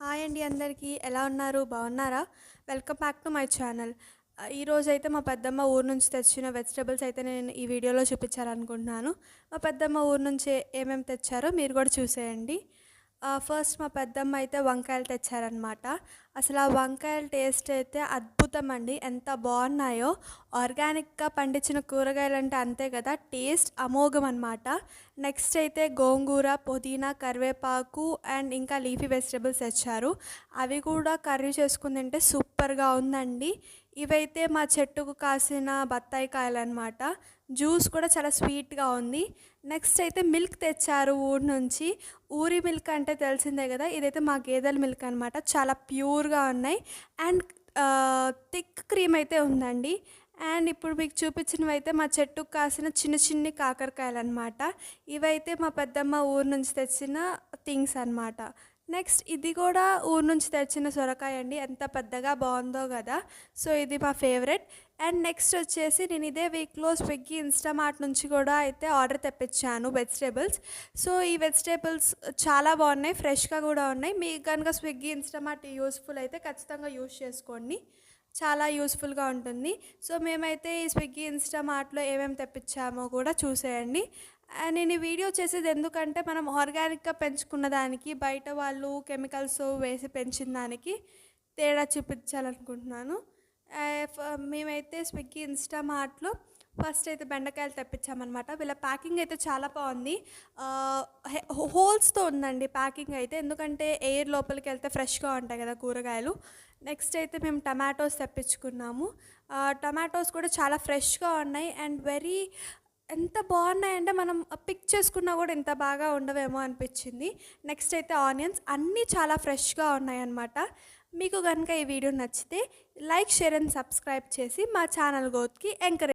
Hi అండి అందరికీ. ఎలా ఉన్నారు? బాగున్నారా? Welcome back to my channel. ఈరోజు అయితే మా పెద్దమ్మ ఊరు నుంచి తెచ్చిన వెజిటబుల్స్ అయితే నేను ఈ వీడియోలో చూపించాలనుకుంటున్నాను. మా పెద్దమ్మ ఊరు నుంచి ఏమేమి తెచ్చారో మీరు కూడా చూసేయండి. ఫస్ట్ మా పెద్దమ్మ అయితే వంకాయలు తెచ్చారనమాట అసలు ఆ వంకాయల టేస్ట్ అయితే అద్భుతం అండి ఎంత బాగున్నాయో. ఆర్గానిక్గా పండించిన కూరగాయలు అంటే అంతే కదా. టేస్ట్ అమోఘం అనమాట నెక్స్ట్ అయితే గోంగూర పుదీనా కరివేపాకు అండ్ ఇంకా లీఫీ వెజిటబుల్స్ తెచ్చారు. అవి కూడా కర్రీ చేసుకుని తింటే సూపర్గా ఉందండి. ఇవైతే మా చెట్టుకు కాసిన బత్తాయి కాయలు అనమాట జ్యూస్ కూడా చాలా స్వీట్గా ఉంది. నెక్స్ట్ అయితే మిల్క్ తెచ్చారు ఊరి నుంచి. ఊరి మిల్క్ అంటే తెలిసిందే కదా. ఇదైతే మా గేదెల మిల్క్ అనమాట చాలా ప్యూర్ ప్యూర్గా ఉన్నాయి. అండ్ థిక్ క్రీమ్ అయితే ఉందండి. అండ్ ఇప్పుడు మీకు చూపించినవి అయితే మా చెట్టుకు కాసిన చిన్న చిన్ని కాకరకాయలు అనమాట ఇవైతే మా పెద్దమ్మ ఊరు నుంచి తెచ్చిన థింగ్స్ అనమాట నెక్స్ట్ ఇది కూడా ఊరు నుంచి తెచ్చిన సొరకాయ అండి. ఎంత పెద్దగా బాగుందో కదా. సో ఇది మా ఫేవరెట్. అండ్ నెక్స్ట్ వచ్చేసి నేను ఇదే వీక్లో స్విగ్గీ ఇన్స్టామార్ట్ నుంచి కూడా అయితే ఆర్డర్ తెప్పించాను వెజిటేబుల్స్. సో ఈ వెజిటేబుల్స్ చాలా బాగున్నాయి ఫ్రెష్గా కూడా ఉన్నాయి. మీకు కనుక స్విగ్గీ ఇన్స్టామార్ట్ యూస్ఫుల్ అయితే ఖచ్చితంగా యూస్ చేసుకోండి. చాలా యూస్ఫుల్గా ఉంటుంది. సో మేమైతే ఈ స్విగ్గీ ఇన్స్టామార్ట్లో ఏమేమి తెప్పించామో కూడా చూసేయండి. నేను ఈ వీడియో చేసేది ఎందుకంటే మనం ఆర్గానిక్గా పెంచుకున్న దానికి బయట వాళ్ళు కెమికల్స్ వేసి పెంచిన దానికి తేడా చూపించాలనుకుంటున్నాను. మేమైతే స్విగ్గీ ఇన్స్టామార్ట్లో ఫస్ట్ అయితే బెండకాయలు తెప్పించామన్నమాట. వీళ్ళ ప్యాకింగ్ అయితే చాలా బాగుంది. హోల్స్తో ఉందండి ప్యాకింగ్ అయితే. ఎందుకంటే ఎయిర్ లోపలికి వెళ్తే ఫ్రెష్గా ఉంటాయి కదా కూరగాయలు. నెక్స్ట్ అయితే మేము టమాటోస్ తెప్పించుకున్నాము. టమాటోస్ కూడా చాలా ఫ్రెష్గా ఉన్నాయి. అండ్ వెరీ ఎంత బాగున్నాయంటే మనం పిక్ చేసుకున్నా కూడా ఇంత బాగా ఉండవేమో అనిపించింది. నెక్స్ట్ అయితే ఆనియన్స్. అన్నీ చాలా ఫ్రెష్గా ఉన్నాయన్నమాట. మీకు కనుక ఈ వీడియో నచ్చితే లైక్ షేర్ అండ్ సబ్స్క్రైబ్ చేసి మా ఛానల్ గ్రోత్కి ఎంకరేజ్